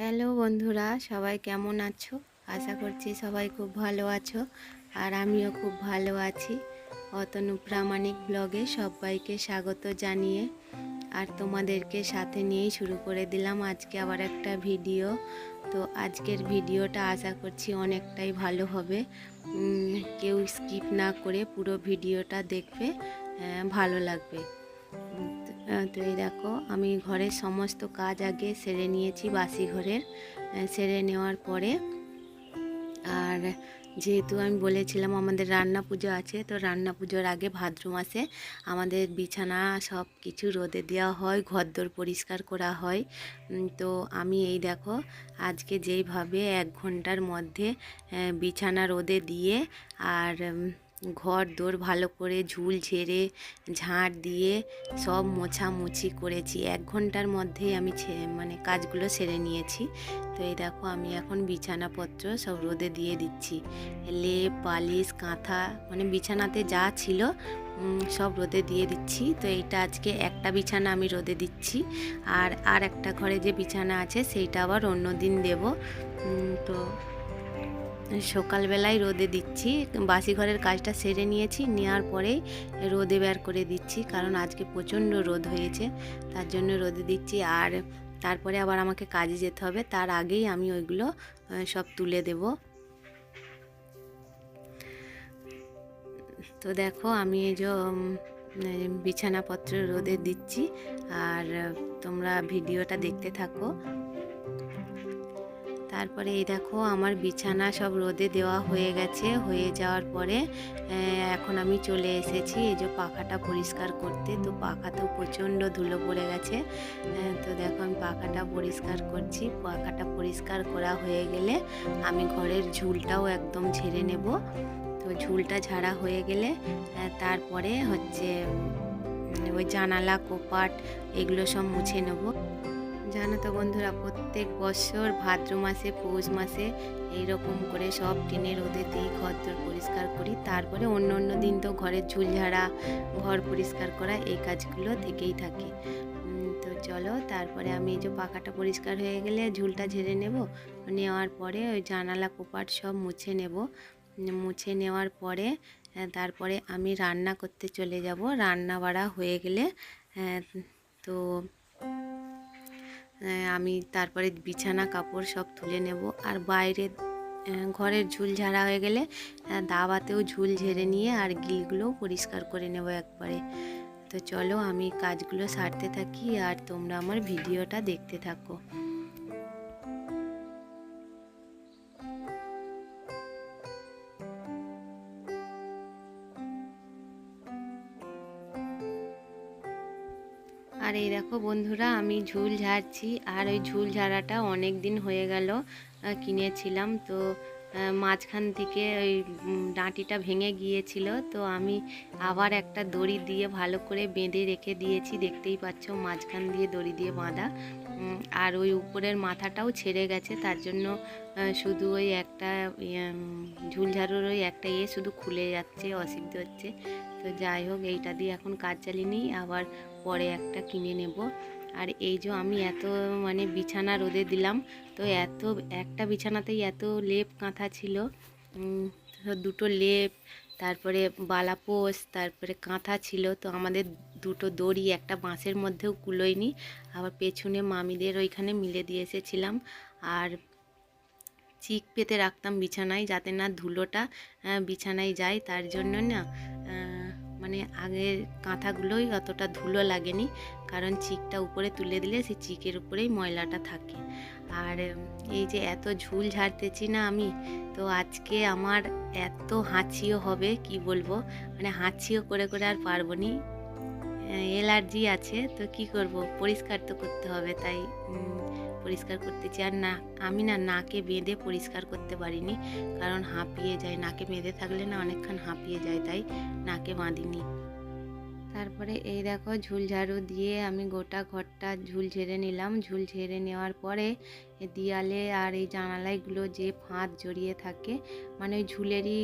Hello বন্ধুরা, সবাই কেমন আছো? আশা করছি সবাই খুব ভালো আছো আর আমিও খুব ভালো আছি। অতনু প্রামাণিক ব্লগে সবাইকে স্বাগত জানিয়ে আর তোমাদেরকে সাথে নিয়েই শুরু করে দিলাম আজকে আবার একটা ভিডিও। তো আজকের ভিডিওটা আশা করছি অনেকটাই ভালো হবে। কেউ স্কিপ না করে পুরো ভিডিওটা দেখবে ভালো লাগবে। তো- এই দেখো, আমি ঘরের সমস্ত কাজ আগে সেরে নিয়েছি বাসি ঘরের। সেরে নেওয়ার পরে, আর যেহেতু আমি বলেছিলাম আমাদের রান্না পুজো আছে, তো রান্না পুজোর আগে ভাদ্র মাসে আমাদের বিছানা সব কিছু রোদে দেওয়া হয়, ঘরদোর পরিষ্কার করা হয়। তো আমি এই দেখো, আজকে যেইভাবে এক ঘণ্টার মধ্যে বিছানা রোদে দিয়ে আর ঘর দোর ভালো করে ঝুল ঝেড়ে, ঝাঁট দিয়ে সব মোছামুছি করেছি। এক ঘণ্টার মধ্যেই আমি মানে কাজগুলো সেরে নিয়েছি। তো এই দেখো, আমি এখন বিছানাপত্র সব রোদে দিয়ে দিচ্ছি। লেপ, বালিশ, কাঁথা মানে বিছানাতে যা ছিল সব রোদে দিয়ে দিচ্ছি। তো এইটা আজকে একটা বিছানা আমি রোদে দিচ্ছি। আর আর একটা ঘরে যে বিছানা আছে, সেইটা আবার অন্য দিন দেবো। তো সকালবেলায় রোদে দিচ্ছি বাসি ঘরের কাজটা সেরে নিয়েছি, নেওয়ার পরেই রোদে বের করে দিচ্ছি, কারণ আজকে প্রচণ্ড রোদ হয়েছে, তার জন্য রোদে দিচ্ছি। আর তারপরে আবার আমাকে কাজে যেতে হবে, তার আগেই আমি ওইগুলো সব তুলে দেব। তো দেখো, আমি এই যে বিছানাপত্র রোদে দিচ্ছি, আর তোমরা ভিডিওটা দেখতে থাকো। তারপরে এই দেখো আমার বিছানা সব রোদে দেওয়া হয়ে গেছে, হয়ে যাওয়ার পরে এখন আমি চলে এসেছি এই যে পাখাটা পরিষ্কার করতে। তো পাখাতেও প্রচণ্ড ধুলো পড়ে গেছে। তো দেখো আমি পাখাটা পরিষ্কার করছি। পাখাটা পরিষ্কার করা হয়ে গেলে আমি ঘরের ঝুলটাও একদম ঝেড়ে নেব। তো ঝুলটা ঝাড়া হয়ে গেলে তারপরে হচ্ছে ওই জানালা, কোপাট, এগুলো সব মুছে নেব। জানো তো বন্ধুরা, প্রত্যেক বছর ভাদ্র মাসে, পৌষ মাসে এইরকম করে সব টিনে রোদে দিই ঘর দোর পরিষ্কার করি। তারপরে অন্য অন্য দিন তো ঘরের ঝুলঝাড়া, ঘর পরিষ্কার করা, এই কাজগুলো থেকেই থাকে। তো চলো, তারপরে আমি এই যে পাখাটা পরিষ্কার হয়ে গেলে ঝুলটা ঝেড়ে নেব। নেওয়ার পরে ওই জানালা কোপাট সব মুছে নেব। মুছে নেওয়ার পরে তারপরে আমি রান্না করতে চলে যাব। রান্না বাড়া হয়ে গেলে তো আমি তারপরে বিছানা, কাপড় সব তুলে নেব। আর বাইরে ঘরের ঝুল ঝাড়া হয়ে গেলে দাবাতেও ঝুল ঝেড়ে নিয়ে আর গিলগুলোও পরিষ্কার করে নেব একবারে। তো চলো আমি কাজগুলো সারতে থাকি আর তোমরা আমার ভিডিওটা দেখতে থাকো। আর এই দেখো বন্ধুরা, আমি ঝুল ঝাড়ছি। আর ওই ঝুল ঝাড়াটা অনেক দিন হয়ে গেল কিনেছিলাম। তো মাঝখান থেকে ওই ডাঁটিটা ভেঙে গিয়েছিল। তো আমি আবার একটা দড়ি দিয়ে ভালো করে বেঁধে রেখে দিয়েছি। দেখতেই পাচ্ছ, মাঝখান দিয়ে দড়ি দিয়ে বাঁধা। আর ওই উপরের মাথাটাও ছেড়ে গেছে তার জন্য শুধু ওই একটা ইয়ে, উম, ওই একটা ইয়ে শুধু খুলে যাচ্ছে অসিদ্ধ হচ্ছে। তো যাই হোক এইটা দিয়ে এখন কাজ চালিয়ে নিই আবার পরে একটা কিনে নেব। আর এই যে আমি এত মানে বিছানা রোদে দিলাম তো এত একটা বিছানাতেই এত লেপ কাঁথা ছিল দুটো লেপ তারপরে বালাপোষ তারপরে কাঁথা ছিল, তো আমাদের দুটো দড়ি একটা বাঁশের মধ্যেও কুলোয়নি। আবার পেছনে মামিদের ওইখানে মিলে দিয়ে এসেছিলাম। আর চিক পেতে রাখতাম বিছানায় যাতে না ধুলোটা বিছানায় যায়। তার জন্য না মানে আগের কাঁথাগুলোই অতটা ধুলো লাগেনি। কারণ চিকটা উপরে তুলে দিলে সেই চিকের উপরেই ময়লাটা থাকে। আর এই যে এত ঝুল ঝাড়তেছি না আমি, তো আজকে আমার এত হাঁচিও হবে, কি বলব? মানে হাঁচিও করে করে আর পারব নি। অ্যালার্জি আছে, তো কি করব? পরিষ্কার তো করতে হবে তাই পরিষ্কার করতেছি। আর না, আমি না নাকে বেঁধে পরিষ্কার করতে পারিনি, কারণ হাঁপিয়ে যায়। নাকে বেঁধে থাকলে না অনেকক্ষণ হাঁপিয়ে যায় তাই, নাকে বাঁধিনি। তারপরে এই দেখো ঝুল ঝাড়ু দিয়ে আমি গোটা ঘরটা ঝুল ঝেড়ে নিলাম। ঝুল ঝেড়ে নেওয়ার পরে দেয়ালে আর এই জানালাগুলো যে ফাঁদ জড়িয়ে থাকে মানে ওই ঝুলেরই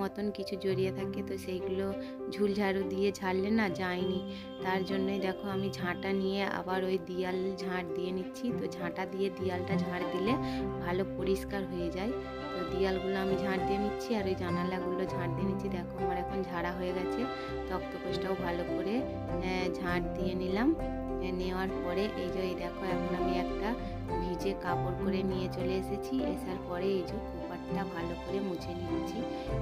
মতন কিছু জড়িয়ে থাকে, তো সেইগুলো ঝুল ঝাড়ু দিয়ে ঝাড়লে না যায়নি। তার জন্যই দেখো আমি ঝাঁটা নিয়ে আবার ওই দেয়াল ঝাঁট দিয়ে নিচ্ছি। তো ঝাঁটা দিয়ে দেয়ালটা ঝাড় দিলে ভালো পরিষ্কার হয়ে যায়। তো দেয়ালগুলো আমি ঝাঁট দিয়ে নিচ্ছি আর ওই জানালাগুলো ঝাঁট দিয়ে নিচ্ছি। দেখো আমার এখন ঝাড়া হয়ে গেছে। অক্টোপাসটাও ভালো করে ঝাঁট দিয়ে নিলাম। নেওয়ার পরে এই যে দেখো এখন আমি একটা ভিজে কাপড় করে নিয়ে চলে এসেছি। আসার পরে এই যে কোপারটা ভালো করে মুছে নিয়েছি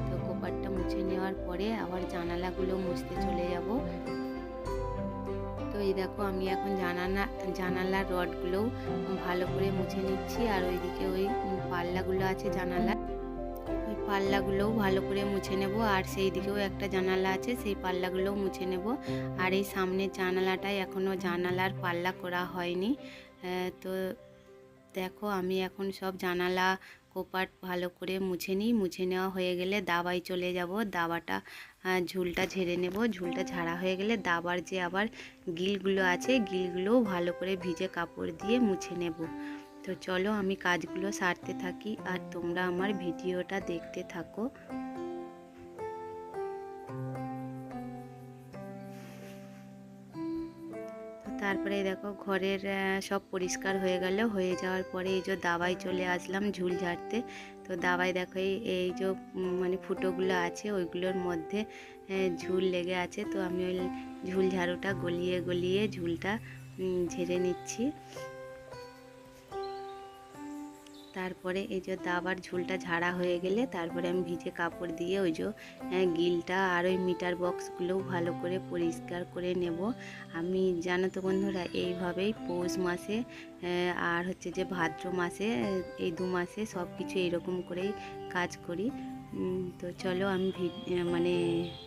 তো কোপারটা মুছে নেওয়ার পরে আবার জানালাগুলো মুছতে চলে যাব। তো এই দেখো আমি এখন জানালা, জানালার রডগুলোও ভালো করে মুছে নিচ্ছি আর ওইদিকে ওই পাল্লাগুলো আছে জানালার ওই পাল্লাগুলোও ভালো করে মুছে নেব আর সেই দিকেও একটা জানালা আছে, সেই পাল্লাগুলোও মুছে নেব। আর এই সামনের জানালাটায় এখনও জানালার পাল্লা করা হয়নি। তো দেখো আমি এখন সব জানালা কোপাট ভালো করে মুছে নিই। মুছে নেওয়া হয়ে গেলে দাবায় চলে যাব। দাবাটা ঝুলটা ঝেড়ে নেব। ঝুলটা ঝাড়া হয়ে গেলে দাবার যে আবার গিলগুলো আছে, গিলগুলোও ভালো করে ভিজে কাপড় দিয়ে মুছে নেব। তো চলো আমি কাজগুলো সারতে থাকি আর তোমরা আমার ভিডিওটা দেখতে থাকো। তারপরে দেখো ঘরের সব পরিষ্কার হয়ে গেল। হয়ে যাওয়ার পরে এই যে দাবাই চলে আসলাম ঝুল ঝাড়তে। তো দাবাই দেখো এই এই যে মানে ফুটোগুলো আছে ওইগুলোর মধ্যে ঝুল লেগে আছে। তো আমি ওই ঝুল ঝাড়ুটা গলিয়ে গলিয়ে ঝুলটা ঝেড়ে নিচ্ছি। তারপরে এই যে দাবার ঝুলটা ঝাড়া হয়ে গেলে তারপরে আমি ভিজে কাপড় দিয়ে ওই যে আহ, গিলটা আর ওই মিটার বক্সগুলোও ভালো করে পরিষ্কার করে নেব। আমি জানো তো বন্ধুরা এইভাবেই পৌষ মাসে আর হচ্ছে যে ভাদ্র মাসে এই দু মাসে সব কিছু এরকম করেই কাজ করি। তো চলো আমি মানে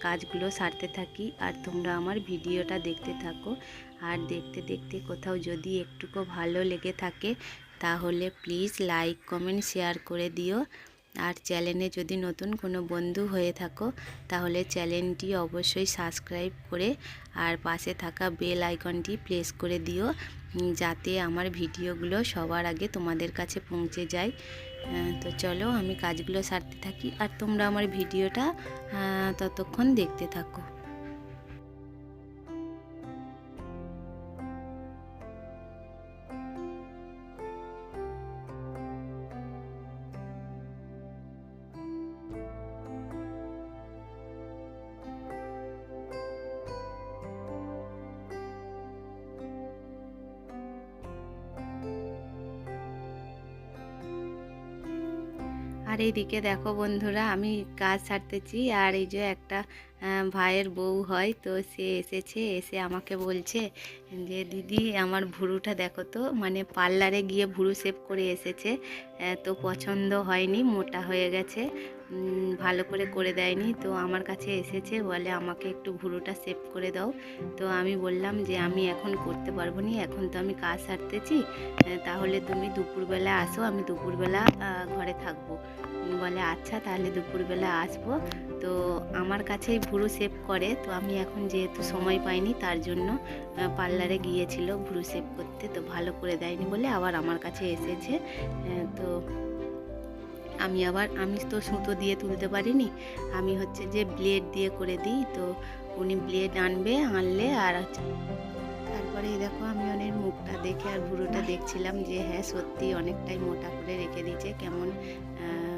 কাজগুলো সারতে থাকি আর তোমরা আমার ভিডিওটা দেখতে থাকো। আর দেখতে দেখতে কোথাও যদি একটুকু ভালো লেগে থাকে তাহলে প্লিজ লাইক কমেন্ট শেয়ার করে দিও। আর চ্যানেলে যদি নতুন কোনো বন্ধু হয়ে থাকো, তাহলে চ্যানেলটি অবশ্যই সাবস্ক্রাইব করে আর পাশে থাকা বেল আইকনটি প্রেস করে দিও যাতে আমার ভিডিওগুলো সবার আগে তোমাদের কাছে পৌঁছে যায়। তো চলো আমি কাজগুলো সারতে থাকি, আর তোমরা আমার ভিডিওটা ততক্ষণ দেখতে থাকো। এইদিকে দেখো বন্ধুরা, আমি কাজ সারতেছি আর এই যে একটা ভাইয়ের বউ হয়, তো সে এসেছে, এসে আমাকে বলছে যে, দিদি, আমার ভুরুটা দেখো তো মানে পার্লারে গিয়ে ভুরু শেভ করে এসেছে তো পছন্দ হয়নি, মোটা হয়ে গেছে ভালো করে করে দেয়নি, তো আমার কাছে এসেছে, বলে আমাকে একটু ভুরুটা শেভ করে দাও। তো আমি বললাম যে, আমি এখন করতে পারব না, এখন তো আমি কাজ সারতেছি তাহলে তুমি দুপুরবেলা আসো, আমি দুপুরবেলা ঘরে থাকব। বলে আচ্ছা তাহলে দুপুরবেলা আসব। তো আমার কাছেই ভুরু সেভ করে। তো আমি এখন যেহেতু সময় পাইনি, তার জন্য পার্লারে গিয়েছিল ভুরু সেভ করতে। তো ভালো করে দেয়নি বলে আবার আমার কাছে এসেছে। তো আমি আবার, আমি তো সুতো দিয়ে তুলতে পারিনি। আমি হচ্ছে যে ব্লেড দিয়ে করে দিই। তো উনি ব্লেড আনবে, আনলে আর তারপরে দেখো আমি ওনের মুখটা দেখে আর ভুরুটা দেখছিলাম যে হ্যাঁ সত্যি অনেকটাই মোটা করে রেখে দিয়েছে। কেমন মানে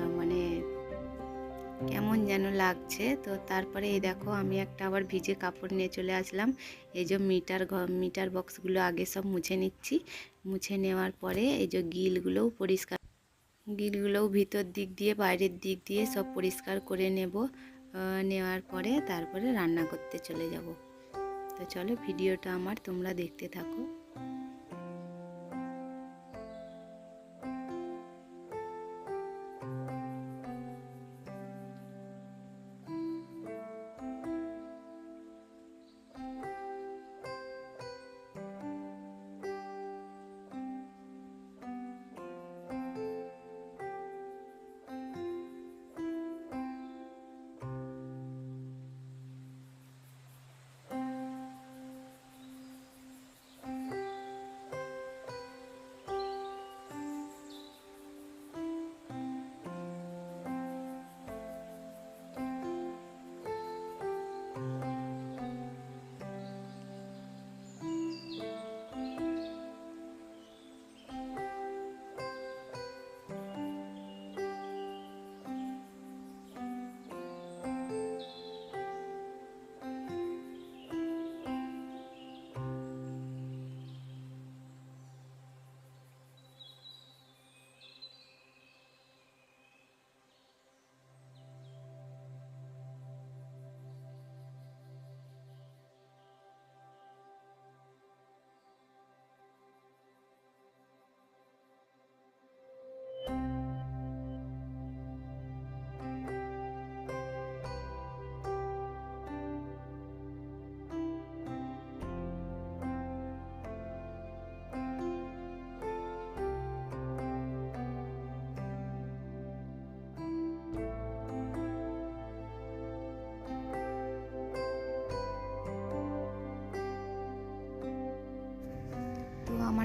কেমন যেন লাগছে। তো তারপরে এই দেখো আমি একটা আবার ভিজে কাপড় নিয়ে চলে আসলাম। এই যে মিটার মিটার বক্সগুলো আগে সব মুছে নিচ্ছি। মুছে নেওয়ার পরে এই যে গিলগুলোও পরিষ্কার গিলগুলোও ভিতর দিক দিয়ে, বাইরের দিক দিয়ে সব পরিষ্কার করে নেব। নেওয়ার পরে তারপরে রান্না করতে চলে যাব। তো চলো ভিডিওটা আমার তোমরা দেখতে থাকো।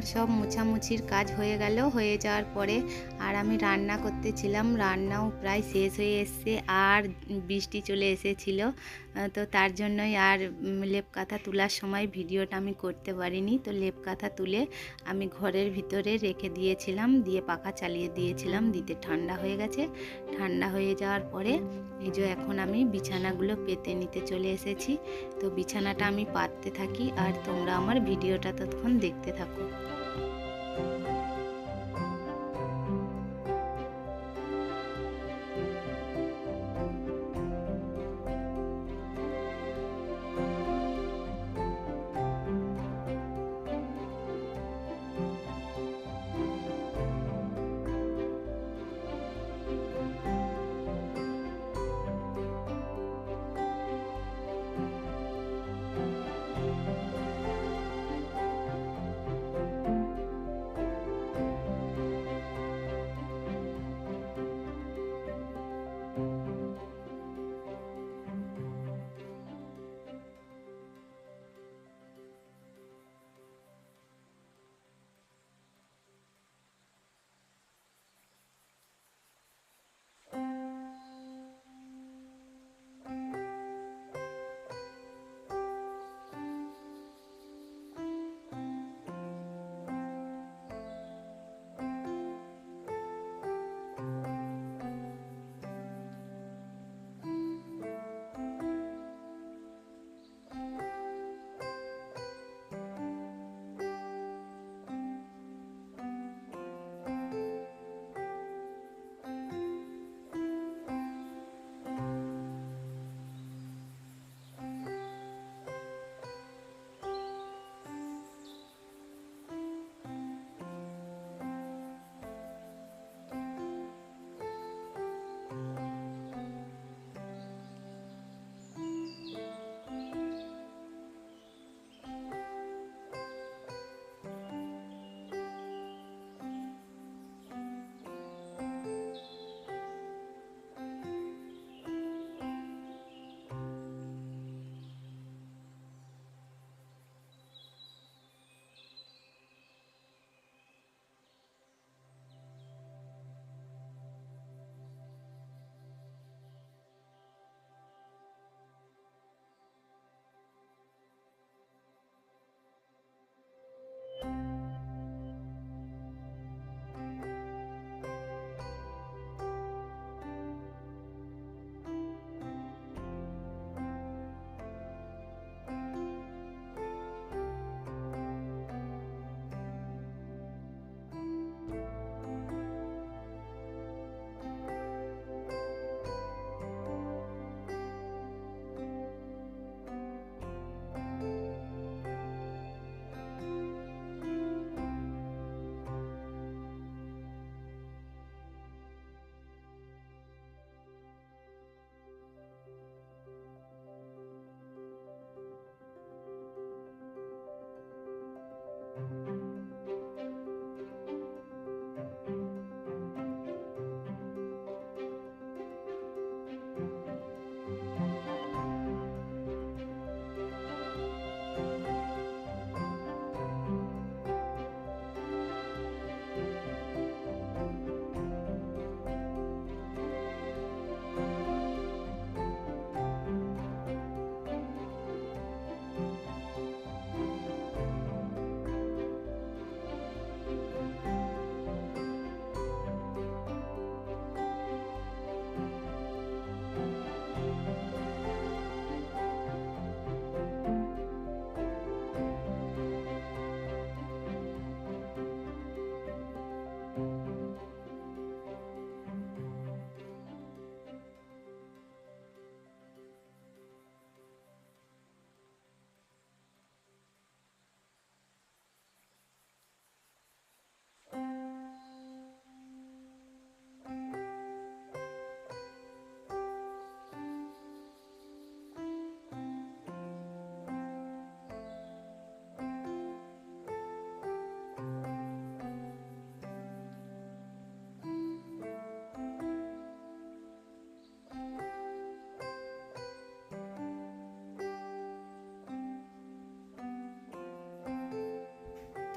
সব মোছামুছির কাজ হয়ে গেল হয়ে যাওয়ার পরে আমি রান্না করতেছিলাম, রান্নাও প্রায় শেষ হয়ে এসছে আর বৃষ্টি চলে এসেছিল। তো তার জন্যই আর লেপ কাঁথা তোলার সময় ভিডিওটা আমি করতে পারিনি। তো লেপ কাঁথা তুলে আমি ঘরের ভিতরে রেখে দিয়েছিলাম, দিয়ে পাখা চালিয়ে দিয়েছিলাম, দিতে ঠান্ডা হয়ে গেছে। ঠান্ডা হয়ে যাওয়ার পরে এই যে এখন আমি বিছানাগুলো পেতে নিতে চলে এসেছি। তো বিছানাটা আমি পাততে থাকি আর তোমরা আমার ভিডিওটা ততক্ষণ দেখতে থাকো।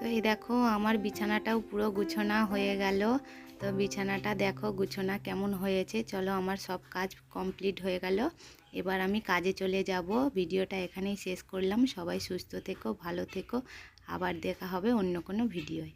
এই দেখো, আমার বিছানাটাও পুরো গুছোনা হয়ে গেল। তো বিছানাটা দেখো, গুছোনা কেমন হয়েছে? চলো, আমার সব কাজ কমপ্লিট হয়ে গেল। এবার আমি কাজে চলে যাব। ভিডিওটা এখানেই শেষ করলাম। সবাই সুস্থ থেকো, ভালো থেকো। আবার দেখা হবে অন্য কোনো ভিডিওয়।